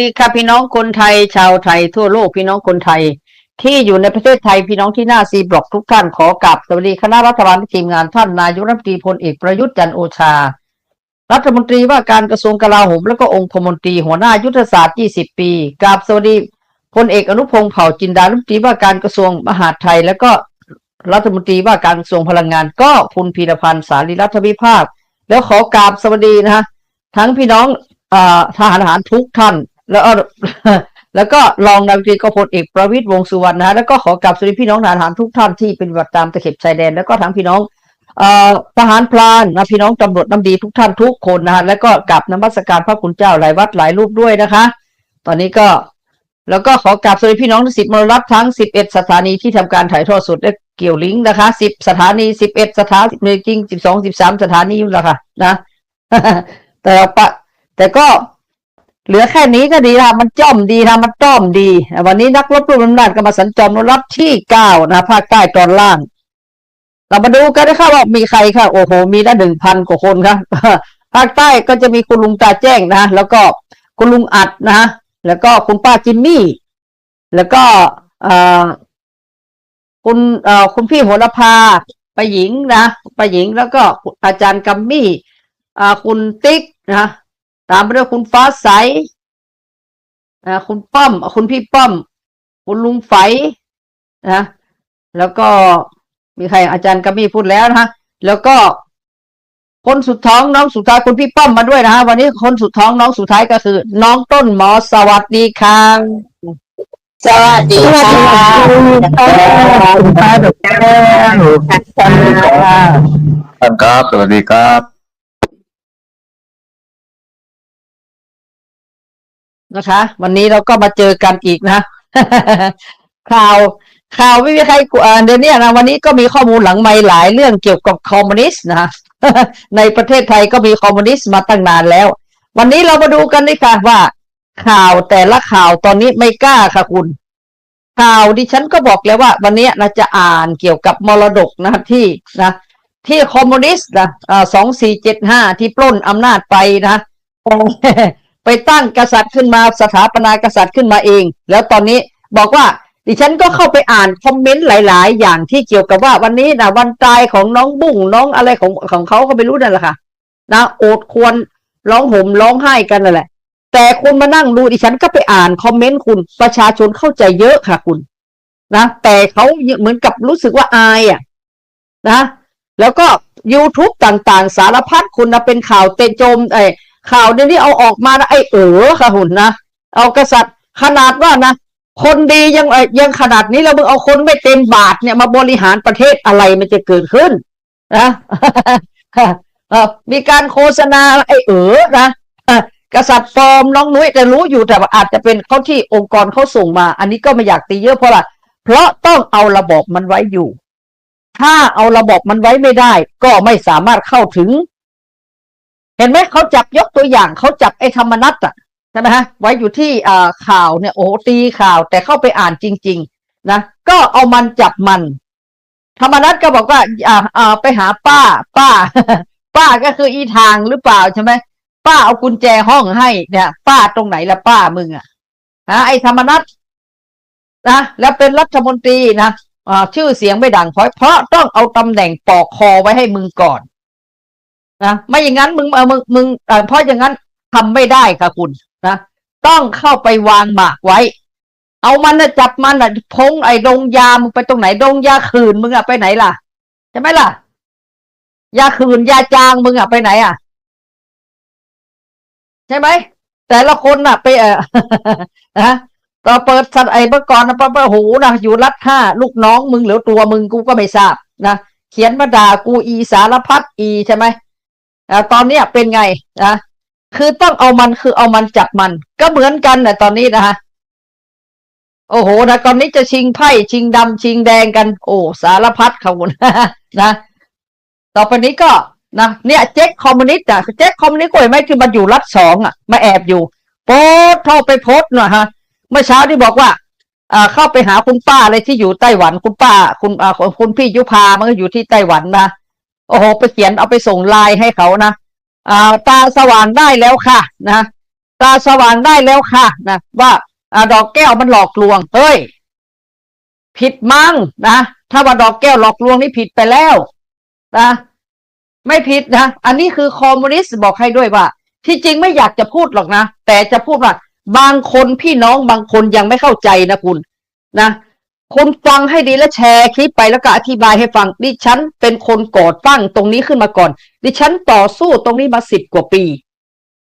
ดีค่ะพี่น้องคนไทย ชาวไทยทั่วโลกพี่น้องคนไทย ที่อยู่ในประเทศไทยพี่น้องที่หน้าซีบล็อกทุกท่านขอกราบสวัสดีคณะรัฐบาลทีมงานท่านนายกรัฐมนตรีพลเอกประยุทธ์จันโอชา รัฐมนตรีว่าการกระทรวงกลาโหมและก็องคมนตรีหัวหน้ายุทธศาสตร์ 20 ปีกราบสวัสดีพลเอกอนุพงศ์เผ่าจินดารัฐมนตรีว่าการกระทรวงมหาดไทย และก็รัฐมนตรีว่าการกระทรวงพลังงาน ก็คุณพีรพันธ์สารีรัฐวิภาค แล้วขอกราบสวัสดีนะฮะทั้งพี่น้องทหารทหารทุกท่าน แล้วแล้วก็รองนายกรีก็พลเอกประวิตรวงสุวรรณนะฮะแล้วก็ขอกราบสวัสดีพี่น้องทหารทุกท่านที่เป็นบัติตามตะเข็บชายแดน แล้วก็ทั้งพี่น้องเอ่อทหารพรานนะพี่น้องตำรวจน้ำดีทุกท่านทุกคนนะฮะแล้วก็กราบนมัสการพระคุณเจ้าหลายวัดหลายรูปด้วยนะคะ ตอนนี้ก็แล้วก็ขอกราบสวัสดีพี่น้องสิทธิ์มรรัฐทั้ง 11 สถานีที่ทำการถ่ายทอดสดและเกี่ยวลิงก์นะคะ 10 สถานี 11 สถานีจริง 12 13 สถานีอยู่แล้วค่ะ นะ แต่ปะแต่ก็ เหลือแค่นี้ก็ดีนะมันจ้อมดีนะมันต้อมดี วันนี้นักรบรวมอำนาจก็มาสัญจรรับที่เก้านะภาคใต้ตอนล่าง เรามาดูกันนะคะว่ามีใครค่ะ โอ้โห มีได้หนึ่งพันกว่าคนค่ะภาคใต้ก็จะมีคุณลุงตาแจ้งนะแล้วก็คุณลุงอัดนะแล้วก็คุณป้าจิมมี่ แล้วก็คุณคุณพี่โหระพาป้าหญิงนะป้าหญิงแล้วก็อาจารย์กัมมี่คุณติ๊กนะ ตามไปด้วยคุณฟ้าใสอ่าคุณป้อม คุณพี่ป้อม คุณลุงไฝนะแล้วก็มีใครอาจารย์กัมมี่พูดแล้วนะแล้วก็คนสุดท้องน้องสุดท้ายคุณพี่ป้อมมาด้วยนะฮะวันนี้คนสุดท้องน้องสุดท้ายก็คือ น้องต้นหมอสวัสดีค่ะสวัสดีค่ะคุณป้าดอกแก้วท่านครับสวัสดีครับ นะคะ วันนี้เราก็มาเจอกันอีกนะข่าวข่าวไม่มีใครกลัวอ่าเดี๋ยวนี้นะวันนี้ก็มีข้อมูลหลังไม่หลายเรื่องเกี่ยวกับคอมมิวนิสต์นะฮะในประเทศไทยก็มีคอมมิวนิสต์มาตั้งนานแล้ว วันนี้เรามาดูกันดีค่ะว่า ข่าวแต่ละข่าวตอนนี้ไม่กล้าค่ะคุณ ข่าวดิฉันก็บอกแล้วว่า วันนี้นะจะอ่านเกี่ยวกับมรดกนะที่นะที่คอมมิวนิสต์นะสองสี่เจ็ดห้าที่ปล้นอำนาจไปนะ ไปตั้งกษัตริย์ขึ้นมาสถาปนากษัตริย์ขึ้นมาเอง แล้วตอนนี้บอกว่าดิฉันก็เข้าไปอ่านคอมเมนต์หลาย ๆ อย่างที่เกี่ยวกับว่าวันนี้นะวันตายของน้องบุ้งน้องอะไรของของเขาก็ไม่รู้นั่นแหละค่ะนะโอดควรร้องห่มร้องไห้กันนั่นแหละ แต่คุณมานั่งดูดิฉันก็ไปอ่านคอมเมนต์คุณประชาชนเข้าใจเยอะค่ะคุณนะแต่เขาเหมือนกับรู้สึกว่าอายอะนะ แล้วก็ YouTube ต่างๆ สารพัดคุณนะเป็นข่าวเตะโจมไอ้ ข่าวเดี๋ยวนี้เอาออกมานะไอ้เออค่ะหุ่นนะเอากษัตริย์ขนาดว่านะคนดียังยังขนาดนี้แล้วมึงเอาคนไม่เต็มบาทเนี่ยมาบริหารประเทศอะไรมันจะเกิดขึ้นนะมีการโฆษณาไอ้เออนะกษัตริย์ปลอมน้องนุ้ยแต่รู้อยู่แต่อาจจะเป็นเขาที่องค์กรเขาส่งมา อันนี้ก็ไม่อยากตีเยอะเพราะอะไรเพราะต้องเอาระบบมันไว้อยู่ ถ้าเอาระบบมันไว้ไม่ได้ ก็ไม่สามารถเข้าถึง เห็นไหมเขาจับยกตัวอย่างเขาจับไอ้ธรรมนัตอะใช่ไหมฮะไว้อยู่ที่ข่าวเนี่ยโอ้ตีข่าวแต่เข้าไปอ่านจริง ๆ นะก็เอามันจับมัน ธรรมนัตก็บอกว่า อ่าอ่าไปหาป้า ป้า ป้าก็คืออีทางหรือเปล่าใช่ไหมป้าเอากุญแจห้องให้เนี่ย ป้าตรงไหนละป้ามึงอะฮะไอ้ธรรมนัตนะแล้วเป็นรัฐมนตรีนะอ่าชื่อเสียงไม่ดังเพราะเพราะต้องเอาตำแหน่งปอกคอไว้ให้มึงก่อน นะไม่อย่างนั้นมึงเออมึงมึงเพราะอย่างนั้นทำไม่ได้ค่ะคุณนะต้องเข้าไปวางหมากไว้ เอามันนะจับมันนะพงไอ้ดงยามึงไปตรงไหนดงยาคืนมึงอะไปไหนล่ะใช่ไหมล่ะ ยาคืนยาจางมึงอะไปไหนอะใช่ไหมแต่ละคนน่ะไปเออนะต่อเปิดสัตว์ไอ้เมื่อก่อนนะป้าป้าหูนะอยู่รัดห้าลูกน้องมึงหรือตัวมึงกูก็ไม่ทราบนะเขียนมาด่ากูอีสารพัดอีใช่ไหม อ่าตอนเนี้ยเป็นไงนะคือต้องเอามันคือเอามันจับมัน ก็เหมือนกันนะตอนนี้นะฮะโอ้โหนะตอนนี้จะชิงไพ่ชิงดำชิงแดงกัน โอ้สารพัดเขานนะต่อไปนี้ก็นะเนี่ยเจ๊กคอมมิวนิสต์อะเจ๊กคอมมิวนิสต์ก็เห็นไหมที่มันอยู่รัฐสองอะมาแอบอยู่โพสเข้าไปโพสต์หน่อยฮะเมื่อเช้าที่บอกว่าอ่าเข้าไปหาคุณป้าอะไรที่อยู่ไต้หวันคุณป้า คุณอ่าคุณพี่ยุพามันก็อยู่ที่ไต้หวันนะ โอ้โหไปเขียนเอาไปส่งไลน์ให้เขานะอ่าตาสว่างได้แล้วค่ะนะตาสว่างได้แล้วค่ะนะว่าอ่าดอกแก้วมันหลอกลวงเฮ้ยผิดมั้งนะถ้าว่าดอกแก้วหลอกลวงนี่ผิดไปแล้วนะไม่ผิดนะอันนี้คือคอมมิวนิสต์บอกให้ด้วยว่า ที่จริงไม่อยากจะพูดหรอกนะแต่จะพูดว่าบางคนพี่น้องบางคนยังไม่เข้าใจนะคุณนะ คุณฟังให้ดีและแชร์คลิปไปแล้วก็อธิบายให้ฟังดิฉันเป็นคนก่อตั้งตรงนี้ขึ้นมาก่อน ดิฉันต่อสู้ตรงนี้มาสิบกว่าปี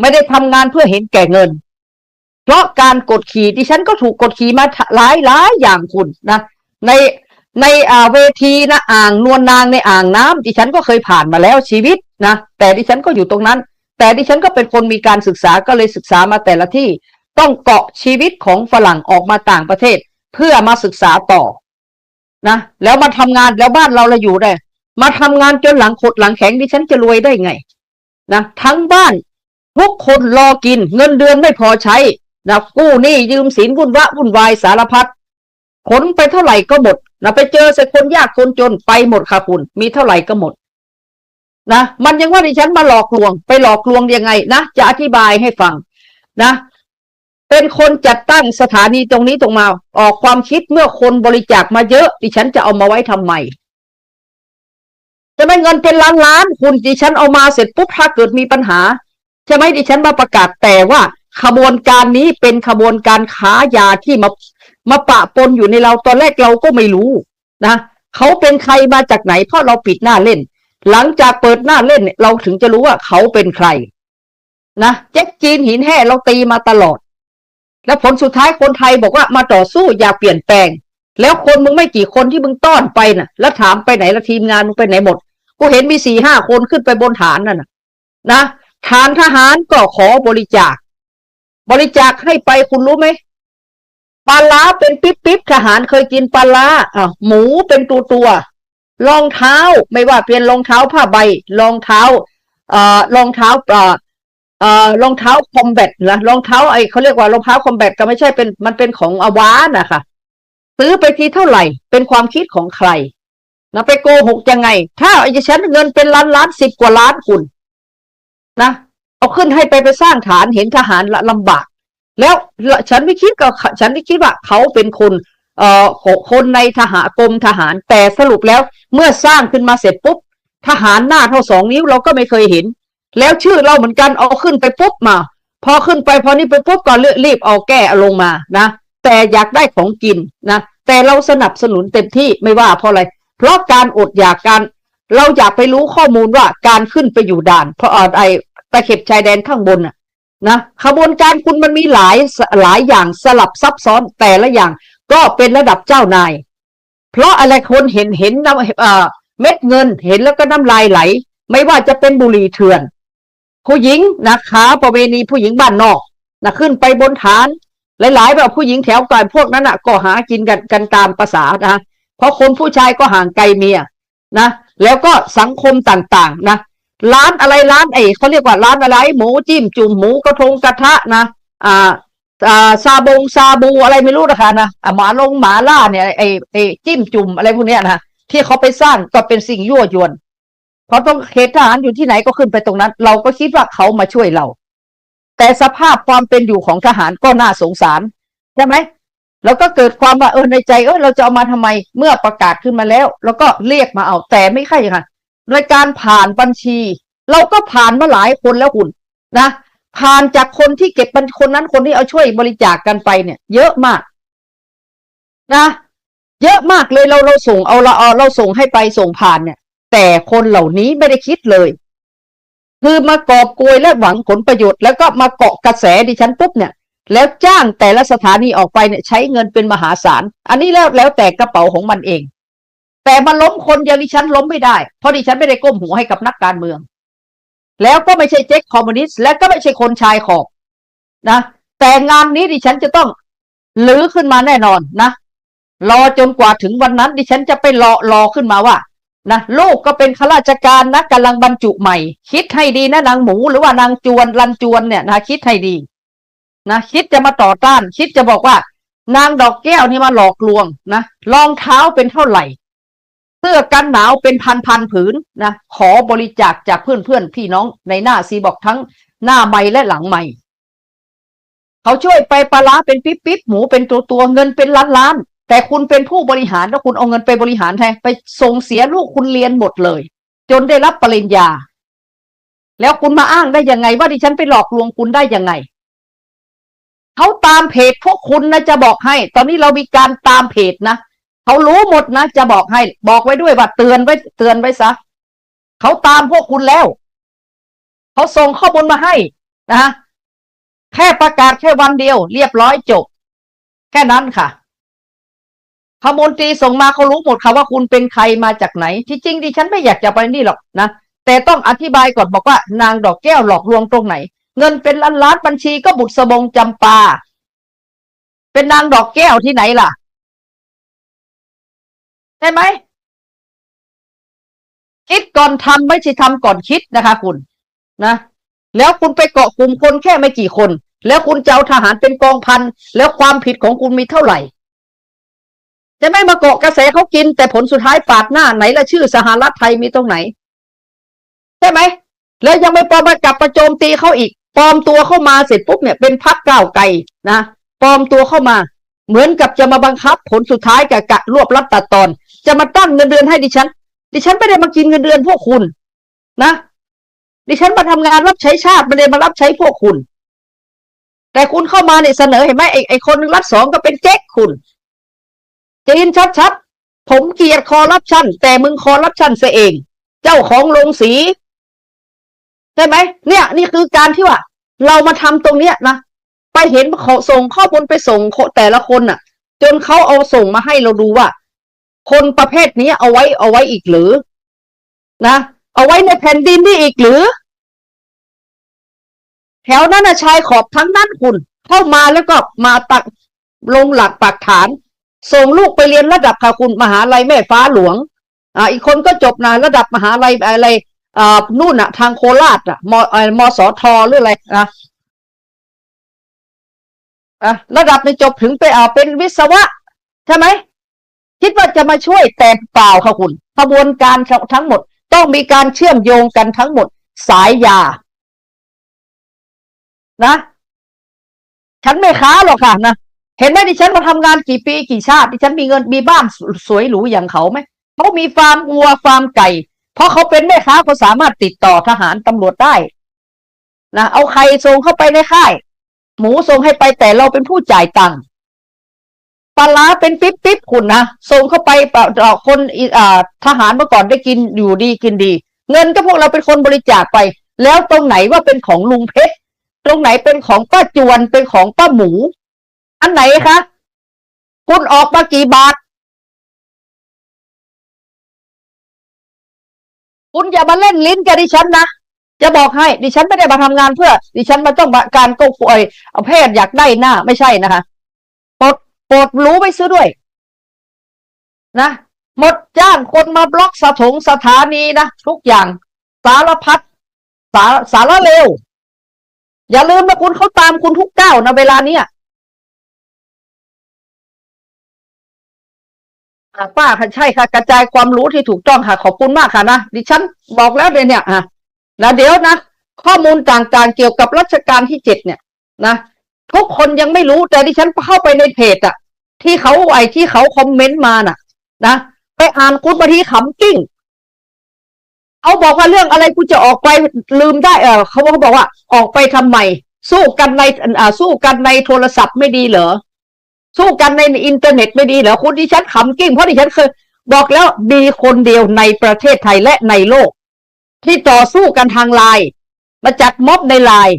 ไม่ได้ทำงานเพื่อเห็นแก่เงิน เพราะการกดขี่ดิฉันก็ถูกกดขี่มาหลายหลายอย่างคุณนะ ในในอ่าเวทีนะอ่างนวลนางในอ่างน้ำดิฉันก็เคยผ่านมาแล้วชีวิตนะแต่ดิฉันก็อยู่ตรงนั้น แต่ดิฉันก็เป็นคนมีการศึกษาก็เลยศึกษามาแต่ละที่ ต้องเกาะชีวิตของฝรั่งออกมาต่างประเทศ เพื่อมาศึกษาต่อนะแล้วมาทำงานแล้วบ้านเราเราอยู่ได้ มาทำงานจนหลังขดหลังแข็งดิฉันจะรวยได้ไงนะทั้งบ้านทุกคนรอกินเงินเดือนไม่พอใช้นะกู้หนี้ยืมสินวุ่นวะวุ่นวายสารพัดขนไปเท่าไหร่ก็หมดนะไปเจอใส่คนยากคนจนไปหมดค่ะคุณ มีเท่าไหร่ก็หมดนะมันยังว่าดิฉันมาหลอกลวง ไปหลอกลวงยังไงนะจะอธิบายให้ฟังนะ เป็นคนจัดตั้งสถานีตรงนี้ตรงมา ออกความคิดเมื่อคนบริจาคมาเยอะ ดิฉันจะเอามาไว้ทำไมจะไม่เงินเป็นล้านล้านคุณดิฉันเอามาเสร็จปุ๊บถ้าเกิดมีปัญหาใช่ไหมดิฉันมาประกาศแต่ว่าขบวนการนี้เป็นขบวนการค้ายาที่มามาปะปนอยู่ในเราตอนแรกเราก็ไม่รู้นะเขาเป็นใครมาจากไหนเพราะเราปิดหน้าเล่น หลังจากเปิดหน้าเล่นเนี่ยเราถึงจะรู้ว่าเขาเป็นใครนะแจ็คจีนหินแห่เราตีมาตลอด แล้วผลสุดท้ายคนไทยบอกว่ามาต่อสู้อย่าเปลี่ยนแปลง แล้วคนมึงไม่กี่คนที่มึงต้อนไปน่ะ แล้วถามไปไหนละทีมงานมึงไปไหนหมดกูเห็นมีสี่ห้าคนขึ้นไปบนฐานนั่นนะนะฐานทหารก็ขอบริจาค บริจาคให้ไปคุณรู้ไหมปลาล้าเป็นปิ๊บปิ๊บทหารเคยกินปลาล้าอะหมูเป็นตัวตัวรองเท้าไม่ว่าเป็นรองเท้าผ้าใบรองเท้า เอ่อรองเท้าเอ่อ เอ่อรองเท้าคอมแบทนะรองเท้าไอ้เขาเรียกว่ารองเท้าคอมแบทก็ไม่ใช่เป็น มันเป็นของอวานะคะซื้อไปทีเท่าไหร่ เป็นความคิดของใครนะไปโกหกยังไง ถ้าไอ้ฉันเงินเป็นล้านล้านสิบกว่าล้านคุณนะเอาขึ้นให้ไปไปสร้างฐานเห็นทหารละลำบาก แล้วฉันไม่คิดกับฉันไม่คิดว่าเขาเป็นคนเอ่อคนในทหารกรมทหาร แต่สรุปแล้วเมื่อสร้างขึ้นมาเสร็จปุ๊บทหารหน้าเท่าสองนิ้วเราก็ไม่เคยเห็น แล้วชื่อเราเหมือนกันเอาขึ้นไปปุ๊บมา พอขึ้นไปพอนี้ไปปุ๊บก็รีบเอาแก้เอาลงมานะแต่อยากได้ของกินนะแต่เราสนับสนุนเต็มที่ไม่ว่าเพราะอะไร เพราะการอดอยากการเราอยากไปรู้ข้อมูลว่าการขึ้นไปอยู่ด่าน เพราะไอ้ตะเข็บชายแดนข้างบนน่ะนะขบวนการคุณมันมีหลายหลายอย่างสลับซับซ้อนแต่ละอย่าง ก็เป็นระดับเจ้านาย เพราะอะไรคนเห็นเห็นน้ำเออเม็ดเงินเห็นแล้วก็น้ำลายไหล ไม่ว่าจะเป็นบุหรี่เถื่อน ผู้หญิงนะคะประเวณีผู้หญิงบ้านนอกนะขึ้นไปบนฐาน หลายๆ แบบผู้หญิงแถวก่อนพวกนั้นอะก็หากินกันกันตามภาษานะเพราะคนผู้ชายก็ห่างไกลเมียนะ แล้วก็สังคมต่างๆนะร้านอะไรร้านไอ้เขาเรียกว่าร้านอะไร หมูจิ้มจุ่มหมูกระทงกระทะนะอ่าอ่าซาบงซาบูอะไรไม่รู้นะคะนะหมาลงหมาล่าเนี่ยไอ้ไอ้จิ้มจุ่มอะไรพวกเนี้ยนะที่เขาไปสร้างก็เป็นสิ่งยั่วยวน เพราะต้องเขตทหารอยู่ที่ไหนก็ขึ้นไปตรงนั้น เราก็คิดว่าเขามาช่วยเรา แต่สภาพความเป็นอยู่ของทหารก็น่าสงสารใช่ไหมแล้วก็เกิดความว่าเออในใจเออเราจะเอามาทำไมเมื่อประกาศขึ้นมาแล้ว แล้วก็เรียกมาเอาแต่ไม่ใช่อย่างนั้นในการผ่านบัญชี เราก็ผ่านมาหลายคนแล้วคุณนะผ่านจากคนที่เก็บบัญคนนั้นคนที่เอาช่วยบริจาคกกันไปเนี่ย เยอะมากนะเยอะมากเลยเราเราส่งเอาเราเอาเราส่งให้ไปส่งผ่านเนี่ย แต่คนเหล่านี้ไม่ได้คิดเลย คือมากอบโกยและหวังผลประโยชน์แล้วก็มาเกาะกระแสดิฉันปุ๊บเนี่ย แล้วจ้างแต่ละสถานีออกไปเนี่ยใช้เงินเป็นมหาศาล อันนี้แล้วแล้วแต่กระเป๋าของมันเอง แต่มาล้มคนอย่างดิฉันล้มไม่ได้ เพราะดิฉันไม่ได้ก้มหัวให้กับนักการเมือง แล้วก็ไม่ใช่เจ๊กคอมมิวนิสต์และก็ไม่ใช่คนชายขอบนะ แต่งานนี้ดิฉันจะต้องลื้อขึ้นมาแน่นอนนะรอจนกว่าถึงวันนั้น ดิฉันจะไปรอรอขึ้นมาว่า นะลูกก็เป็นข้าราชการนะกำลังบรรจุใหม่ คิดให้ดีนะนางหมูหรือว่านางจวนรันจวนเนี่ยนะคิดให้ดีนะคิดจะมาต่อต้าน คิดจะบอกว่า นางดอกแก้วนี่มาหลอกลวงนะรองเท้าเป็นเท่าไหร่เสื้อกันหนาวเป็นพันพันผืนนะขอบริจาคจากเพื่อนเพื่อนพี่น้องในหน้าซีบอกทั้งหน้าใหม่และหลังใหม่เขาช่วยไปปลาร้าเป็นปิ๊บปิ๊บหมูเป็นตัวตัวเงินเป็นล้านล้าน แต่คุณเป็นผู้บริหารแล้วคุณเอาเงินไปบริหารแทนไปส่งเสียลูกคุณเรียนหมดเลย จนได้รับปริญญา แล้วคุณมาอ้างได้ยังไง ว่าดิฉันไปหลอกลวงคุณได้ยังไงเขาตามเพจพวกคุณนะจะบอกให้ ตอนนี้เรามีการตามเพจนะเขารู้หมดนะจะบอกให้ บอกไว้ด้วยว่าเตือนไว้เตือนไว้ซะเขาตามพวกคุณแล้วเขาส่งข้อมูลมาให้นะแค่ประกาศแค่วันเดียว เรียบร้อยจบ แค่นั้นค่ะ ขมนตรีส่งมาเขารู้หมดค่ะว่าคุณเป็นใครมาจากไหน ที่จริงดิฉันไม่อยากจะไปนี่หรอกนะ แต่ต้องอธิบายก่อนบอกว่า นางดอกแก้วหลอกลวงตรงไหน เงินเป็นล้านล้านบัญชีก็บุตรสบงจำปา เป็นนางดอกแก้วที่ไหนล่ะ ใช่ไหม คิดก่อนทำไม่ใช่ทำก่อนคิดนะคะคุณนะแล้วคุณไปเกาะกลุ่มคนแค่ไม่กี่คน แล้วคุณจะเอาทหารเป็นกองพันแล้วความผิดของคุณมีเท่าไหร่ จะไม่มาเกาะกระแสเขากิน แต่ผลสุดท้ายปาดหน้าไหนละชื่อสหรัฐไทยมีตรงไหนใช่ไหม แล้วยังไม่ปลอมมากลับประโจมตีเขาอีกปลอมตัวเข้ามาเสร็จปุ๊บเนี่ยเป็นพักก้าวไกลนะปลอมตัวเข้ามา เหมือนกับจะมาบังคับ ผลสุดท้ายกับกะรวบรัดตัดตอน จะมาตั้งเงินเดือนให้ดิฉัน ดิฉันไม่ได้มากินเงินเดือนพวกคุณนะ ดิฉันมาทำงานรับใช้ชาติไม่ได้มารับใช้พวกคุณ แต่คุณเข้ามาเนี่ยเสนอเห็นไหมไอ้ไอ้คนรัดสองก็เป็นเจ๊กคุณ จีนชัดๆ ผมเกลียดคอรับชันแต่มึงคอรับชันเสียเอง เจ้าของโรงสีใช่ไหมเนี่ย นี่คือการที่ว่า เรามาทำตรงเนี้ยนะไปเห็นเขอส่งข้อมูลไปส่งแต่ละคนน่ะ จนเขาเอาส่งมาให้เราดูว่า คนประเภทนี้เอาไว้เอาไว้อีกหรือ นะเอาไว้ในแผ่นดินนี่อีกหรือ แถวนั้นนะชายขอบทั้งนั้นคุณเข้ามาแล้วก็มาตักลงหลักปักฐาน ส่งลูกไปเรียนระดับค่ะคุณมหาลัยแม่ฟ้าหลวง อ่า อีกคนก็จบนะระดับมหาลัยอะไรอ่านู่นอะทางโคราชอะมอ่อมสทหรืออะไรนะอะระดับในจบถึงไปอ่าเป็นวิศวะ ใช่ไหมคิดว่าจะมาช่วยแต่เปล่าค่ะคุณขบวนการทั้งหมด ต้องมีการเชื่อมโยงกันทั้งหมด สายยา นะ ฉันไม่ค้าหรอกค่ะนะ เห็นไหมดิฉันมาทำงานกี่ปีกี่ชาติดิฉันมีเงินมีบ้านสวยหรูอย่างเขาไหมเขามีฟาร์มวัวฟาร์มไก่ เพราะเขาเป็นแม่ค้าเขาสามารถติดต่อทหารตำรวจได้นะเอาไข่ส่งเข้าไปในค่าย หมูส่งให้ไปแต่เราเป็นผู้จ่ายตังค์ปลาร้าเป็นปิ๊บปิ๊บคุณนะส่งเข้าไปเปล่าคนอ่าทหารเมื่อก่อนได้กินอยู่ดีกินดี เงินก็พวกเราเป็นคนบริจาคไป แล้วตรงไหนว่าเป็นของลุงเพชรตรงไหนเป็นของป้าจวนเป็นของป้าหมู อันไหนคะ คุณออกมากี่บาท คุณอย่ามาเล่นลิ้นกับดิฉันนะ จะบอกให้ ดิฉันไม่ได้มาทำงานเพื่อ ดิฉันมาต้องาการโกป่วยเอาแพทย์อยากได้หน้า ไม่ใช่นะคะโปรดโปรดรู้ไปซื้อด้วย นะหมดจ้างคนมาบล็อกสถงสถานีนะ ทุกอย่าง สารพัดสารสารเลวอย่าลืมนะคุณเขาตามคุณทุกก้าวนะเวลาเนี้ย ป้าค่ะใช่ค่ะ กระจายความรู้ที่ถูกต้องค่ะ ขอบคุณมากค่ะนะดิฉันบอกแล้วเลยเนี่ยอะแล้วเดี๋ยวนะ ข้อมูลต่างๆ เกี่ยวกับรัชกาลที่เจ็ดเนี่ยนะทุกคนยังไม่รู้แต่ดิฉันเข้าไปในเพจอะที่เขาไอที่เขาคอมเมนต์มาน่ะ นะไปอ่านคุณบางทีขำกิ้งเขาบอกว่าเรื่องอะไรกูจะออกไปลืมได้เออเขาเขาบอกว่าออกไปทำไมสู้กันในอ่าสู้กันในโทรศัพท์ไม่ดีเหรอ สู้กันในอินเทอร์เน็ตไม่ดีเหรอคุณดิฉันขำกิ้งเพราะดิฉันเคยบอกแล้วมีคนเดียวในประเทศไทยและในโลก ที่ต่อสู้กันทางไลน์มาจัดม็อบในไลน์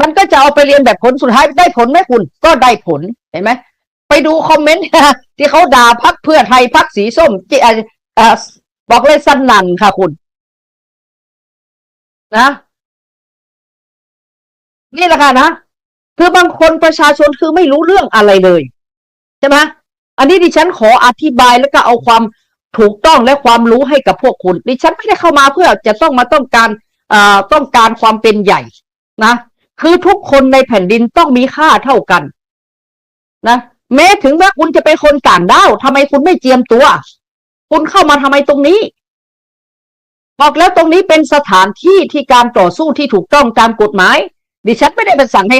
มันก็จะเอาไปเรียนแบบผลสุดท้ายได้ผลไหมคุณ ก็ได้ผลเห็นไหมไปดูคอมเมนต์ที่เขาด่าพักเพื่อไทยพักสีส้มจิอ่าบอกเลยสนันค่ะคุณ นะ นี่แหละค่ะนะ คือบางคนประชาชนคือไม่รู้เรื่องอะไรเลยใช่ไหมอันนี้ดิฉันขออธิบายแล้วก็เอาความถูกต้องและความรู้ให้กับพวกคุณดิฉันไม่ได้เข้ามาเพื่อจะต้องมาต้องการต้องการความเป็นใหญ่นะคือทุกคนในแผ่นดินต้องมีค่าเท่ากัน นะแม้ถึงแม้คุณจะเป็นคนต่างด้าวทำไมคุณไม่เจียมตัว คุณเข้ามาทำไมตรงนี้ บอกแล้วตรงนี้เป็นสถานที่ที่การต่อสู้ที่ถูกต้องตามกฎหมาย ดิฉันไม่ได้ไปสั่งให้